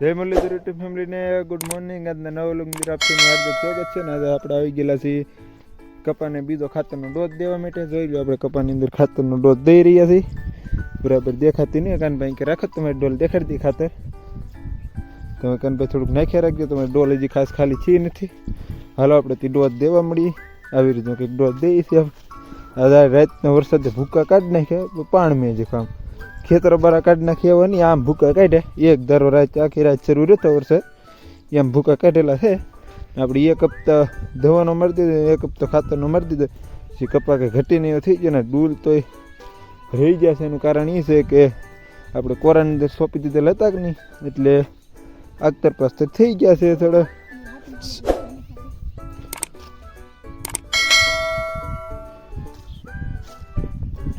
જય મુરલીધર યુટ્યુબ ફેમિલીને good morning આજના નવ લુંગી આપનું હાર્દિક સ્વાગત છે ને આજે આપણે આવી ગયેલા છીએ કપાને બીજો ખાતરનો ડોઝ દેવા માટે. જોઈ લો, આપણે કપાની અંદર ખાતરનો ડોઝ દઈ રહ્યા છીએ. બરાબર દેખાતી નહીં. કાનભાઈ કે રાખો, તમે ડોલ દેખાડતી ખાતર. તમે કાનભાઈ થોડુંક નાખ્યા રાખજો, તમે ડોલ હજી ખાસ ખાલી છે નથી. હાલો, આપણે તે ડોઝ દેવા મળી આવી રીતનો કંઈક ડોઝ દઈએ છીએ આજે રાતનો વરસાદે ભૂકા કાઢી નાખ્યા, પાણ મેં જે કામ ખેતરો બરા કાઢી નાખ્યા હોય ને આમ ભૂકા કાઢે. એક ધારો રાત, આખી રાત શરૂ રહેતો વર્ષે. એમ ભૂકા કાઢેલા છે. આપણે એક હપ્તા દવાનો મારી દીધો, એક હપ્તો ખાતરનો મારી દીધો. જે કપા કે ઘટીને નહીં થઈ ગયો ને ડૂલ તોય રહી ગયા છે. એનું કારણ એ છે કે આપણે કોરાની અંદર સોંપી દીધેલા હતા કે નહીં? એટલે આગતર પાસ થઈ ગયા છે થોડા.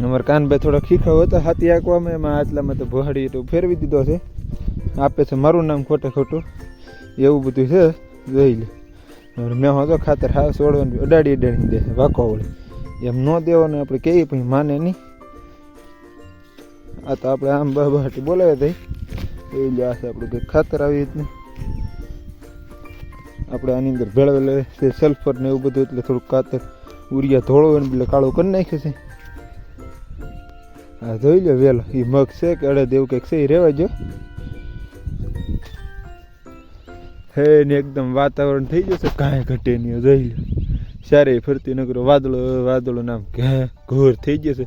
અમારા કાનભાઈ થોડા ખીખાવ હતા, હાથી આંકવામાં એમાં આટલામાં તો ભોહાડી તો ફેરવી દીધો છે. આપે છે મારું નામ ખોટે ખોટું. એવું બધું છે, જોઈ લે. મેં હતો ખાતર હા છોડવાનું અડાડી અડાડી દે વાકો વળે. એમ ન દેવાનું, આપણે કહીએ પણ માને નહીં. આ તો આપણે આમ બહાટી બોલાવ્યા થઈ જોઈ લે, આ આપણું કંઈક ખાતર આવી રીતનું. આપણે આની અંદર ભેળવેલે સલ્ફર ને એવું બધું એટલે થોડુંક ખાતર ઉરિયા ધોળો એને એટલે કાળો કરી નાખે છે. હા, જોઈ લો વેલો. એ મગ છે કે અડદ એવું કંઈક છે એ રહેવા જો હે, ને એકદમ વાતાવરણ થઈ જશે કાંઈ ઘટે નહીં જોઈ લો. સારે ફરતી નગરો વાદળો વાદળો નામ ઘે, ઘોર થઈ જશે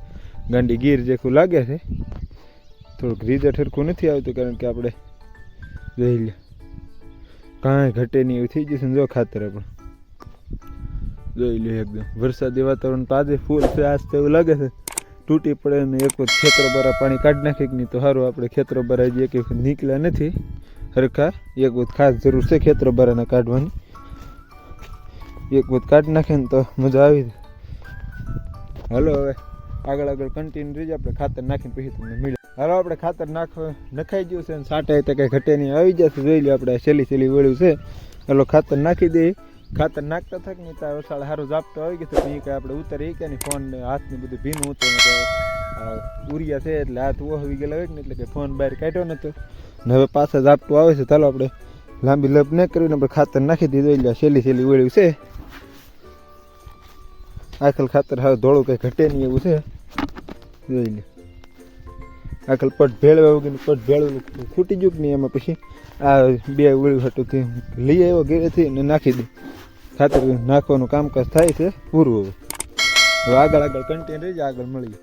ગાંડી ગીર જેખું લાગે છે. થોડુંક રીઝટ હરખું નથી આવતું, કારણ કે આપણે જોઈ લે. કાંઈ ઘટે નહીં એવું થઈ જશે ને જો ખાતર પણ. જોઈ લે એકદમ. વરસાદી વાતાવરણ તો ફૂલ છે, આજ તો એવું લાગે છે. તૂટી પડે ને એક વખત ખેતરો બરા પાણી કાઢી નાખી નહીં, તો સારું આપણે ખેતરો બરા હજી એક નીકળ્યા નથી. હરખા, એક વખત ખાસ જરૂર છે ખેતરો બરાને કાઢવાની. એક વખત કાઢી નાખે ને તો મજા આવી જાય. હાલો હવે, આગળ આગળ કન્ટિન્યુ રહીએ આપણે ખાતર નાખીને પછી તમને મળે હાલો, આપણે ખાતર નાખ, નખાઈ ગયું છે ને સાટા તો કંઈ ઘટે નહીં. આવી જશે, જોઈ લે આપણે છેલ્લી છેલ્લી વળ્યું છે. હાલો, ખાતર નાખી દઈએ. ખાતર નાખતા થાક નહીં, તાર વરસાદ સારું ઝાપટો આવી ગયો તો પછી કે આપણે ઉતરી કે નહીં, ફોન હાથને બધું ભીનું હતું કે ઉરિયા છે એટલે હાથ ઓહવી ગયેલા હોય ને એટલે કે ફોન બહાર કાઢ્યો નતો ને હવે પાછા ઝાપટું આવે છે, ચાલો આપણે લાંબી લપ ન કરીને આપણે ખાતર નાખી દીધું, એટલે છેલ્લી છેલ્લી વળ્યું છે. આખલ ખાતર હવે ધોળું કંઈ ઘટે નહીં એવું છે. જોઈ લે આખલ પટ ભેળવા વગર પટ ભેળવેલું ખૂટી ગયું કે નહીં એમાં પછી? આ બે વળ્યું હતું લઈ આવ્યો ઘેરેથી ને નાખી દે ખાતર નાખવાનું કામકાજ થાય છે પૂરું હવે. આગળ આગળ કન્ટેન રહી આગળ મળી